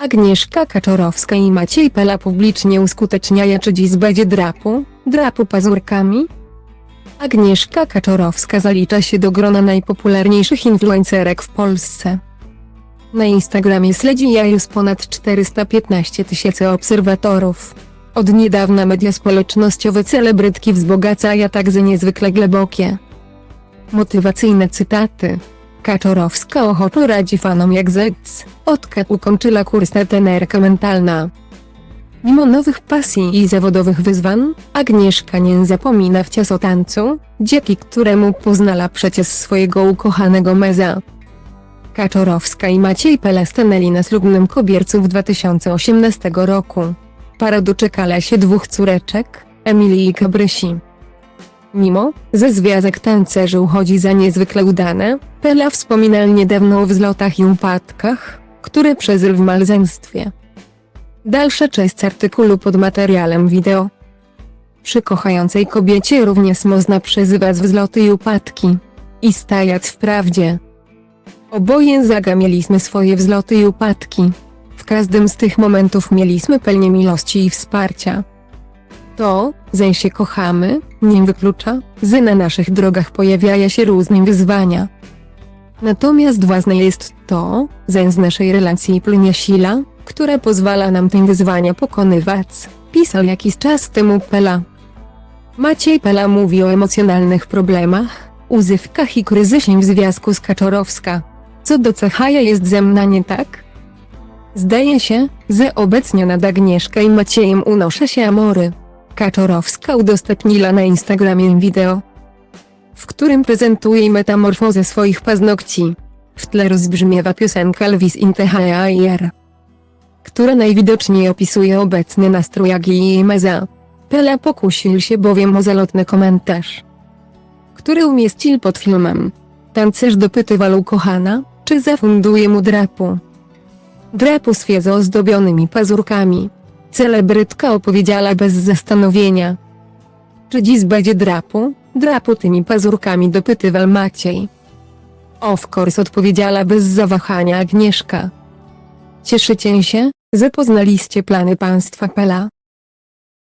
Agnieszka Kaczorowska i Maciej Pela publicznie uskuteczniają czy dziś będzie drapu, drapu pazurkami? Agnieszka Kaczorowska zalicza się do grona najpopularniejszych influencerek w Polsce. Na Instagramie śledzi ja już ponad 415 tysięcy obserwatorów. Od niedawna media społecznościowe celebrytki wzbogacają także niezwykle głębokie. Motywacyjne cytaty. Kaczorowska ochoczo radzi fanom jak zec, odkąd ukończyła kurs na tenerkę mentalna. Mimo nowych pasji i zawodowych wyzwań, Agnieszka nie zapomina w ciasotancu, dzięki któremu poznała przecież swojego ukochanego meza. Kaczorowska i Maciej Pele stanęli na ślubnym kobiercu w 2018 roku. Para doczekała się dwóch córeczek, Emilii i Kabrysi. Mimo, że związek tancerzy uchodzi za niezwykle udane, Pela wspominał niedawno o wzlotach i upadkach, które przeżył w małżeństwie. Dalsza część artykułu pod materiałem wideo. Przy kochającej kobiecie również można przeżywać wzloty i upadki. I stajać w prawdzie. Oboje zaga mieliśmy swoje wzloty i upadki. W każdym z tych momentów mieliśmy pełnię miłości i wsparcia. To, że się kochamy, nie wyklucza, że na naszych drogach pojawiają się różne wyzwania. Natomiast ważne jest to, że z naszej relacji płynie sila, która pozwala nam te wyzwania pokonywać, pisał jakiś czas temu Pela. Maciej Pela mówi o emocjonalnych problemach, uzywkach i kryzysie w związku z Kaczorowska. Co do Cechaja jest ze mną nie tak? Zdaje się, że obecnie nad Agnieszkę i Maciejem unoszę się amory. Kaczorowska udostępniła na Instagramie wideo, w którym prezentuje metamorfozę swoich paznokci. W tle rozbrzmiewa piosenka Elvis in the która najwidoczniej opisuje obecny nastrój Agi Meza. Pela pokusił się bowiem o zalotny komentarz, który umieścił pod filmem. Tancerz dopytywał ukochana, czy zafunduje mu drapu. Drapu z ozdobionymi pazurkami. Celebrytka opowiedziała bez zastanowienia. Czy dziś będzie drapu? Drapu tymi pazurkami dopytywał Maciej. Of course odpowiedziała bez zawahania Agnieszka. Cieszycie się, że poznaliście plany państwa Pela?